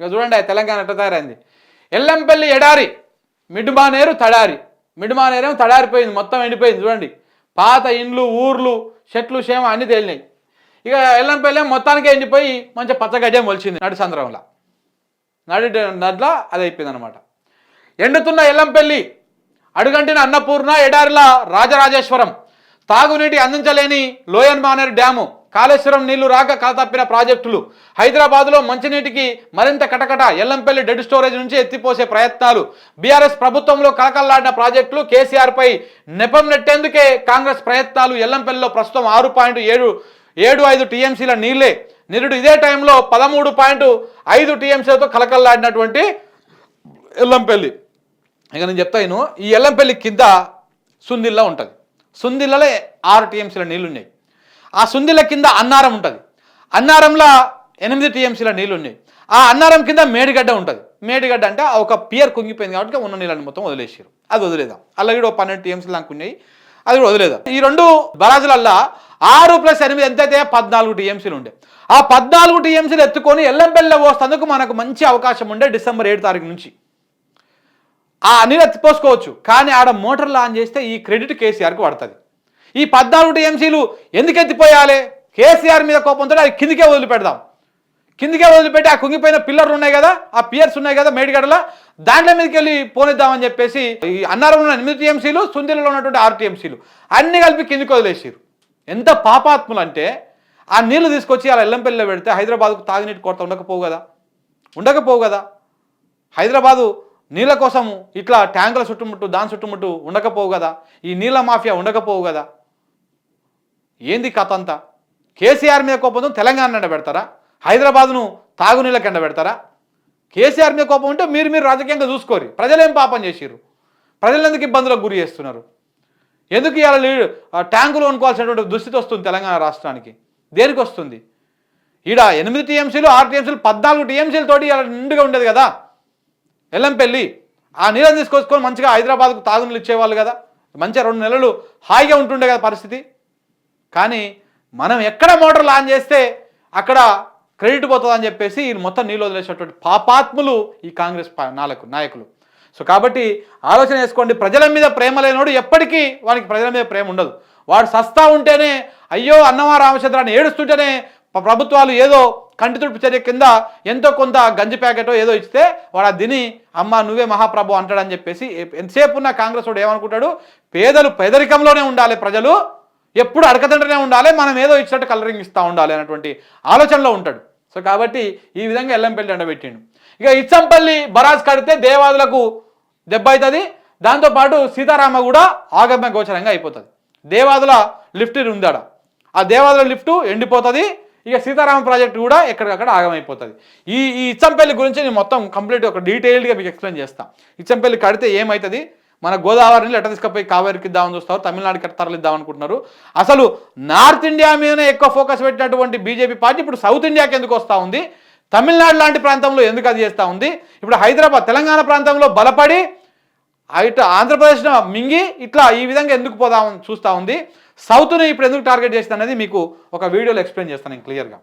ఇక చూడండి తెలంగాణ ఎట్ట తయారైంది. ఎల్లంపల్లి ఎడారి మిడుమానేరు తడారి. మిడుమానేరేమో తడారిపోయింది మొత్తం ఎండిపోయింది చూడండి. పాత ఇండ్లు ఊర్లు చెట్లు చేమ అన్నీ తేలినాయి. ఇక ఎల్లంపల్లి మొత్తానికే ఎండిపోయి మంచిగా పచ్చగడ్డ మొలిచింది నడి సంద్రంలో. నడి నడ్ల అది అయిపోయింది అనమాట ఎండుతున్న ఎల్లంపల్లి అడుగంటిన అన్నపూర్ణ ఎడారిల రాజరాజేశ్వరం తాగునీటి అందించలేని లోయన్ మానేరు డ్యాము కాళేశ్వరం నీళ్ళు రాక కలతప్పిన ప్రాజెక్టులు. హైదరాబాద్లో మంచినీటికి మరింత కటకట ఎల్లంపల్లి డెడ్ స్టోరేజ్ నుంచి ఎత్తిపోసే ప్రయత్నాలు. బీఆర్ఎస్ ప్రభుత్వంలో కలకల్లాడిన ప్రాజెక్టులు కేసీఆర్పై నెపం నెట్టేందుకే కాంగ్రెస్ ప్రయత్నాలు. ఎల్లంపల్లిలో ప్రస్తుతం ఆరు పాయింట్ ఏడు ఏడు ఐదు టీఎంసీల నీళ్ళే. నిరుడు ఇదే టైంలో పదమూడు పాయింట్ ఐదు టీఎంసీలతో కలకల్లాడినటువంటి ఎల్లంపల్లి. ఇక నేను చెప్తాను ఈ ఎల్లంపల్లి కింద సుందిల్లా ఉంటుంది. సుందిల్లలో ఆరు టీఎంసీల నీళ్ళు ఉన్నాయి ఆ సుందిల కింద అన్నారం ఉంటుంది. అన్నారంలో ఎనిమిది టీఎంసీల నీళ్ళు ఉన్నాయి ఆ అన్నారం కింద మేడిగడ్డ ఉంటుంది. మేడిగడ్డ అంటే ఒక పియర్ కుంగిపోయింది కాబట్టి ఉన్న నీళ్ళని మొత్తం వదిలేసారు అది వదిలేదాం. అలా కూడా ఒక పన్నెండు టీఎంసీలు నాకు ఉన్నాయి. అది కూడా వదిలేదాం. ఈ రెండు బరాజులల్లా ఆరు ప్లస్ ఎనిమిది ఎంతైతే పద్నాలుగు టీఎంసీలు ఉండే. ఆ పద్నాలుగు టీఎంసీలు ఎత్తుకొని ఎల్లంపల్లిలో పోస్తందుకు మనకు మంచి అవకాశం ఉండే డిసెంబర్ ఏడు తారీఖు నుంచి. ఆ నీళ్ళు ఎత్తిపోసుకోవచ్చు. కానీ ఆడ మోటార్లు ఆన్ చేస్తే ఈ క్రెడిట్ కేసీఆర్కి పడుతుంది. ఈ పద్నాలుగు టీఎంసీలు ఎందుకు ఎత్తిపోయాలి? కేసీఆర్ మీద కోపంతో అది కిందికే వదిలిపెడదాం. కిందికే వదిలిపెట్టి ఆ కుంగిపోయిన పిల్లర్లు ఉన్నాయి కదా ఆ పియర్స్ ఉన్నాయి కదా మేడిగడలో దాంట్లో మీదకి వెళ్ళి పోనిద్దామని చెప్పేసి ఈ అన్నారంలో ఉన్న ఎనిమిది టీఎంసీలు సుందిలలో ఉన్నటువంటి ఆరు టీఎంసీలు అన్ని కలిపి కిందికి వదిలేసారు ఎంత పాపాత్ములు అంటే ఆ నీళ్ళు తీసుకొచ్చి అలా ఎల్లంపల్లిలో పెడితే హైదరాబాద్కు తాగునీటి కొరత ఉండకపోవు కదా. ఉండకపోవు కదా. హైదరాబాదు నీళ్ళ కోసం ఇట్లా ట్యాంకుల చుట్టుముట్టు దాని చుట్టుముట్టు ఉండకపోవు కదా. ఈ నీళ్ళ మాఫియా ఉండకపోవు కదా. ఏంది కథ అంతా? కేసీఆర్ మీద కోపంతో తెలంగాణ ఎండబెడతారా హైదరాబాద్ను తాగునీళ్ళకి ఎండబెడతారా కేసీఆర్ మీద కోపం ఉంటే మీరు మీరు రాజకీయంగా చూసుకోరు. ప్రజలేం పాపం చేసిర్రు? ప్రజలు ఎందుకు ఇబ్బందులకు గురి చేస్తున్నారు? ఎందుకు ఇవాళ ఆ ట్యాంకులు కొనుక్కోవాల్సినటువంటి దుస్థితి వస్తుంది తెలంగాణ రాష్ట్రానికి? దేనికి వస్తుంది? ఈడ ఎనిమిది టీఎంసీలు ఆరు టీఎంసీలు పద్నాలుగు టీఎంసీలతోటి ఇలా నిండుగా ఉండేది కదా? ఎల్లంపల్లి ఆ నీళ్ళని తీసుకొచ్చుకొని మంచిగా హైదరాబాద్కు తాగునీళ్ళు ఇచ్చేవాళ్ళు కదా? మంచిగా రెండు నెలలు హాయిగా ఉంటుండే కదా పరిస్థితి? కానీ మనం ఎక్కడ మోటార్ లాంచ్ చేస్తే అక్కడ క్రెడిట్ పోతుందని చెప్పేసి ఈ మొత్తం నీళ్ళు వదిలేసేటువంటి పాపాత్ములు ఈ కాంగ్రెస్ పా- నాయకులు. సో కాబట్టి ఆలోచన చేసుకోండి. ప్రజల మీద ప్రేమ లేనోడు ఎప్పటికీ వానికి ప్రజల మీద ప్రేమ ఉండదు. వాడు సస్తా ఉంటేనే అయ్యో అన్నమా రామచంద్రాన్ని ఏడుస్తుంటేనే ప్రభుత్వాలు ఏదో కంటి తుడుపు చర్య కింద ఎంతో కొంత గంజి ప్యాకెటో ఏదో ఇస్తే వాడు దిని అమ్మ నువ్వే మహాప్రభు అంటాడని చెప్పేసి ఎంతసేపు ఉన్న కాంగ్రెస్ వాడు ఏమనుకుంటాడు? పేదలు పేదరికంలోనే ఉండాలి ప్రజలు. ఎప్పుడు అడకదండనే ఉండాలి మనం ఏదో ఇచ్చినట్టు కలరింగ్ ఇస్తూ ఉండాలి అనేటువంటి ఆలోచనలో ఉంటాడు. సో కాబట్టి ఈ విధంగా ఎల్లంపల్లి ఎండబెట్టిండు. ఇక ఇచ్చంపల్లి బరాజ్ కడితే దేవాదులకు దెబ్బ అవుతుంది దాంతోపాటు సీతారామ కూడా ఆగమ్య గోచరంగా అయిపోతుంది. దేవాదుల లిఫ్ట్ ఉందాడ. ఆ దేవాదుల లిఫ్ట్ ఎండిపోతుంది. ఇక సీతారామ ప్రాజెక్ట్ కూడా ఎక్కడికక్కడ ఆగమైపోతుంది. ఈ ఈ ఇచ్చంపల్లి గురించి నేను మొత్తం కంప్లీట్ ఒక డీటెయిల్డ్గా మీకు ఎక్స్ప్లెయిన్ చేస్తాను ఇచ్చంపల్లి కడితే ఏమవుతుంది మన గోదావరిని ఎట్ట తీసుకుపోయి కావేరికి ఇద్దామని చూస్తారు తమిళనాడుకి ఎట్ట తరలిద్దాం అనుకుంటున్నారు? అసలు నార్త్ ఇండియా మీదనే ఎక్కువ ఫోకస్ పెట్టినటువంటి బీజేపీ పార్టీ ఇప్పుడు సౌత్ ఇండియాకి ఎందుకు వస్తూ ఉంది? తమిళనాడు లాంటి ప్రాంతంలో ఎందుకు అది చేస్తూ ఉంది? ఇప్పుడు హైదరాబాద్ తెలంగాణ ప్రాంతంలో బలపడి ఇటు ఆంధ్రప్రదేశ్లో మింగి ఇట్లా ఈ విధంగా ఎందుకు పోదామని చూస్తూ ఉంది? సౌత్ని ఇప్పుడు ఎందుకు టార్గెట్ చేస్తుంది అనేది మీకు ఒక వీడియోలో ఎక్స్ప్లెయిన్ చేస్తాను నేను క్లియర్గా.